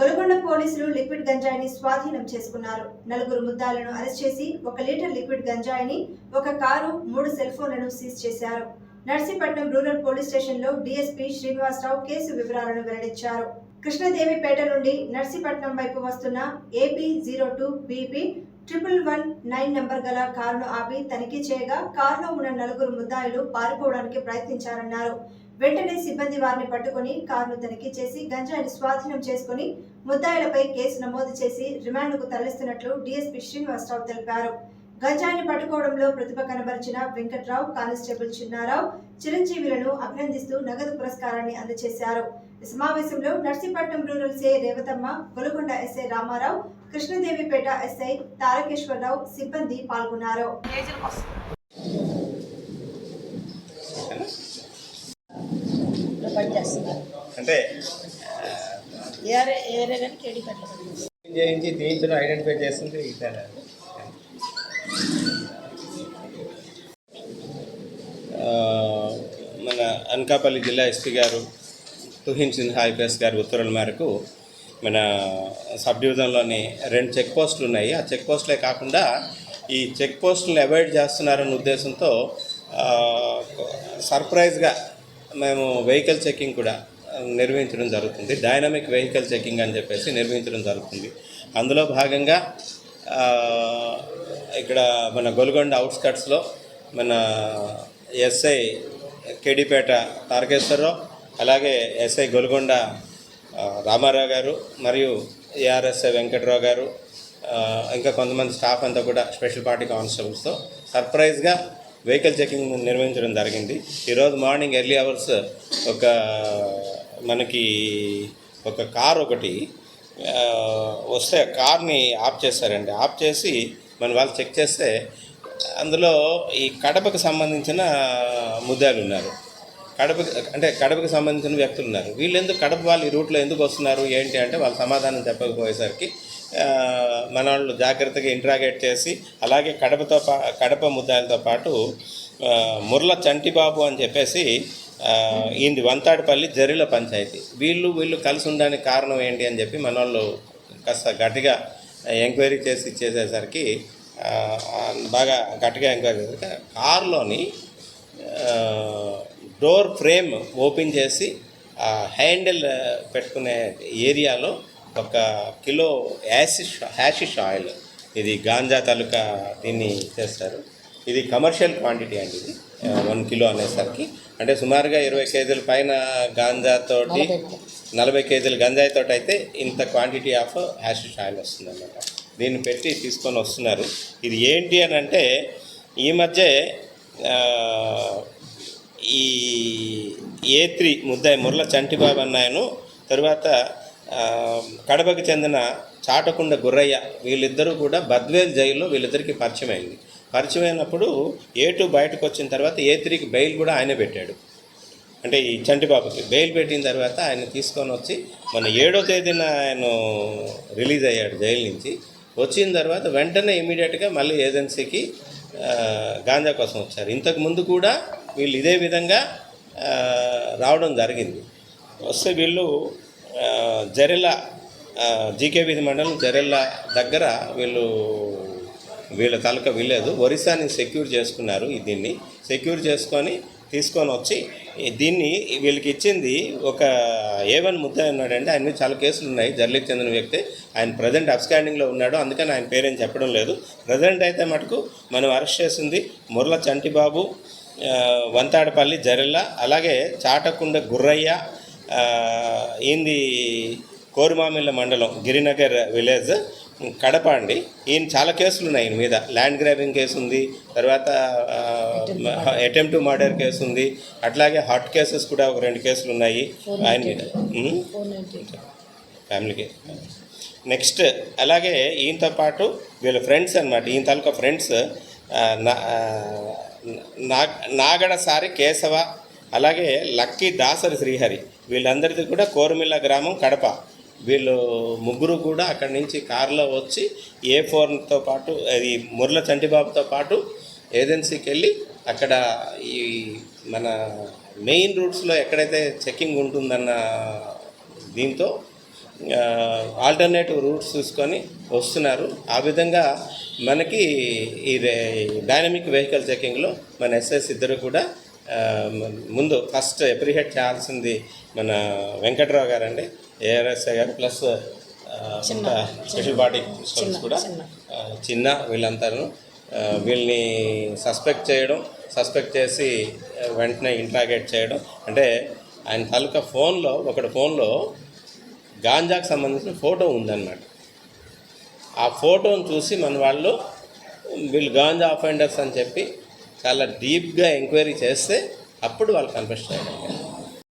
గొలగొండ పోలీసులు లిక్విడ్ గంజాయిని స్వాధీనం చేసుకున్నారు. నలుగురు ముద్దాలను అరెస్ట్ చేసి ఒక లీటర్ లిక్విడ్ గంజాయిని ఒక కారు మూడు సెల్ ఫోన్లను సీజ్ చేశారు. నర్సీపట్నం రూరల్ పోలీస్ స్టేషన్లో డీఎస్పీ శ్రీనివాసరావు కేసు వివరాలను వెల్లడించారు. కృష్ణదేవిపేట నుండి నర్సీపట్నం వైపు వస్తున్న AP zero two BP triple one nine number గల కారును ఆపి తనిఖీ చేయగా కారులో ఉన్న నలుగురు ముద్దాయిలు పారిపోవడానికి ప్రయత్నించారన్నారు. వెంటనే సిబ్బంది వారిని పట్టుకుని కారును తనిఖీ చేసి గంజాయిని స్వాధీనం చేసుకుని ముద్దాయిలపై కేసు నమోదు చేసి రిమాండ్కు తరలిస్తున్నట్లు డీఎస్పీ శ్రీనివాసరావు తెలిపారు. గంజాయిని పట్టుకోవడంలో ప్రతిభ కనబరిచిన వెంకట్రావు కానిస్టేబుల్ చిన్నారావు చిరంజీవులను అభినందిస్తూ నగదు పురస్కారాన్ని అందజేశారు. సమావేశంలో Narsipatnam rural CI Revathamma Golagonda SI Ramarao Krishnadevipeta SI Tarakeswararao సిబ్బంది పాల్గొన్నారు. అంటే చేయించి దీంట్లో ఐడెంటిఫై చేస్తుంది మన అనకాపల్లి జిల్లా ఎస్పీ గారు తుహిన్ సిన్హా ఐపీఎస్ గారి ఉత్తర్వుల మేరకు మన సబ్ డివిజన్లోని రెండు చెక్ పోస్టులు ఉన్నాయి. ఆ చెక్ పోస్టులే కాకుండా ఈ చెక్ పోస్టులను అవాయిడ్ చేస్తున్నారన్న ఉద్దేశంతో సర్ప్రైజ్గా మేము వెహికల్ చెకింగ్ కూడా నిర్వహించడం జరుగుతుంది. డైనమిక్ వెహికల్ చెకింగ్ అని చెప్పేసి నిర్వహించడం జరుగుతుంది. అందులో భాగంగా ఇక్కడ మన గొలుగొండ అవుట్స్కట్స్లో మన ఎస్ఐ కేడిపేట తారకేశ్వరరావు అలాగే ఎస్ఐ గొలుగొండ రామారావు గారు మరియు ఏఆర్ఎస్ఐ వెంకట్రావు గారు ఇంకా కొంతమంది స్టాఫ్ అంతా కూడా స్పెషల్ పార్టీ కానిస్టేబుల్స్తో సర్ప్రైజ్గా వెహికల్ చెకింగ్ నిర్వహించడం జరిగింది. ఈరోజు మార్నింగ్ ఎర్లీ అవర్స్ ఒక మనకి ఒక కార్ ఒకటి వస్తే ఆ కార్ని ఆఫ్ చేశారండి. ఆఫ్ చేసి మన వాళ్ళు చెక్ చేస్తే అందులో ఈ కడపకు సంబంధించిన ముద్దాలు ఉన్నారు. కడప అంటే కడపకు సంబంధించిన వ్యక్తులు ఉన్నారు. వీళ్ళు ఎందుకు కడప వాళ్ళు ఈ రూట్లో ఎందుకు వస్తున్నారు ఏంటి అంటే వాళ్ళు సమాధానం చెప్పకపోయేసరికి మన వాళ్ళు జాగ్రత్తగా ఇంట్రాగేట్ చేసి అలాగే కడపతో పా కడప ముద్దాలతో పాటు మురళ ముర్ల చంటిబాబు అని చెప్పేసి ఆ, వంతాడిపల్లి జరిల పంచాయతీ. వీళ్ళు వీళ్ళు కలిసి ఉండడానికి కారణం ఏంటి అని చెప్పి మన వాళ్ళు కాస్త గట్టిగా ఎంక్వైరీ చేసి చేసేసరికి బాగా గట్టిగా ఎంక్వైరీ చేసరికి కారులోని డోర్ ఫ్రేమ్ ఓపెన్ చేసి హ్యాండిల్ పెట్టుకునే ఏరియాలో ఒక కిలో యాసిష్ హ్యాషిష్ ఆయిల్. ఇది గాంజా తాలూకా దీన్ని చేస్తారు. ఇది కమర్షియల్ క్వాంటిటీ అండి ఇది. వన్ కిలో అనేసరికి. అంటే సుమారుగా ఇరవై కేజీల పైన గాంజాతోటి నలభై కేజీల. గంజాయితో అయితే ఇంత క్వాంటిటీ ఆఫ్ హ్యాషిష్ ఆయిల్ వస్తుందన్నమాట. దీన్ని పెట్టి తీసుకొని వస్తున్నారు. ఇది ఏంటి అని అంటే ఈ మధ్య ఈ ఏ త్రీ ముద్దాయి ముర్ల చంటిబాబు అన్నాయను తర్వాత కడపకి చెందిన చాటకుండ గుర్రయ్య వీళ్ళిద్దరూ కూడా బద్వేల్ జైల్లో వీళ్ళిద్దరికి పరిచయం అయింది. పరిచయం అయినప్పుడు ఏ టూ బయటకు వచ్చిన తర్వాత ఏ త్రీకి బెయిల్ కూడా ఆయనే పెట్టాడు. అంటే ఈ చంటిబాబుకి బెయిల్ పెట్టిన తర్వాత ఆయన తీసుకొని వచ్చి మన ఏడో తేదీన ఆయన రిలీజ్ అయ్యాడు జైలు నుంచి. వచ్చిన తర్వాత వెంటనే ఇమీడియట్గా మళ్ళీ ఏజెన్సీకి గాంజా కోసం వచ్చారు. ఇంతకు ముందు కూడా వీళ్ళు ఇదే విధంగా రావడం జరిగింది. వస్తే వీళ్ళు ఆ, జరెల జీకే వీధి మండలం జరెల దగ్గర వీళ్ళు వీళ్ళ తాలూకా విలేదు ఒరిస్సాని సెక్యూర్ చేసుకున్నారు దీన్ని. సెక్యూర్ చేసుకొని తీసుకొని వచ్చి దీన్ని వీళ్ళకి ఇచ్చింది ఒక ఏ వన్ ముద్ద ఉన్నాడంటే ఆయన మీద చాలా కేసులు ఉన్నాయి. జర్లీకి చెందిన వ్యక్తి. ఆయన ప్రజెంట్ అబ్స్టాండింగ్లో ఉన్నాడు. అందుకని ఆయన పేరేం చెప్పడం లేదు. ప్రజెంట్ అయితే మటుకు మనం అరెస్ట్ చేసింది మురళ చంటిబాబు వంతాడపల్లి జరెల్ల అలాగే చాటకుండ గుర్రయ్య ఏంది ఈయనది కోరుమామిళ్ళ మండలం గిరినగర్ విలేజ్ కడప అండి. ఈయన చాలా కేసులు ఉన్నాయి ఈయన మీద. ల్యాండ్ గ్రాబింగ్ కేసు ఉంది తర్వాత అటెంప్ట్ టు మర్డర్ కేసు ఉంది అట్లాగే హాట్ కేసెస్ కూడా ఒక రెండు కేసులు ఉన్నాయి ఆయన మీద. ఫ్యామిలీకి. నెక్స్ట్ అలాగే ఈయనతో పాటు వీళ్ళ ఫ్రెండ్స్ అనమాట ఈయన తాలూకా ఫ్రెండ్స్ నాగడసారి కేశవ అలాగే లక్కీ దాసరి శ్రీహరి. వీళ్ళందరిది కూడా కోరమిల్ల గ్రామం కడప. వీళ్ళు ముగ్గురు కూడా అక్కడి నుంచి కారులో వచ్చి ఏ ఫోర్తో పాటు అది ముర్ల చంటిబాబుతో పాటు ఏజెన్సీకి వెళ్ళి అక్కడ ఈ మన మెయిన్ రూట్స్లో ఎక్కడైతే చెక్కింగ్ ఉంటుందన్న దీంతో ఆల్టర్నేటివ్ రూట్స్ చూసుకొని వస్తున్నారు. ఆ విధంగా మనకి ఈ డైనమిక్ వెహికల్ చెకింగ్లో మన ఎస్ఎస్ ఇద్దరు కూడా ముందు ఫస్ట్ అప్రిషియేట్ చేయాల్సింది మన వెంకట్రావు గారండి. ఏఆర్ఎస్ఐ గారు ప్లస్ స్పెషల్ బాడీ చిన్న, కూడా చిన్న. వీళ్ళంతాను. ఆ, వీళ్ళని సస్పెక్ట్ చేయడం సస్పెక్ట్ చేసి వెంటనే ఇంట్రాగేట్ చేయడం. అంటే ఆయన తాలూకా ఫోన్లో ఒకటి ఫోన్లో గాంజాకు సంబంధించిన ఫోటో ఉందన్నమాట. ఆ ఫోటోను చూసి మన వాళ్ళు వీళ్ళు గాంజా అఫెండర్స్ అని చెప్పి చాలా డీప్గా ఎంక్వైరీ చేస్తే అప్పుడు వాళ్ళు కన్ఫెస్ట్ చేయడం.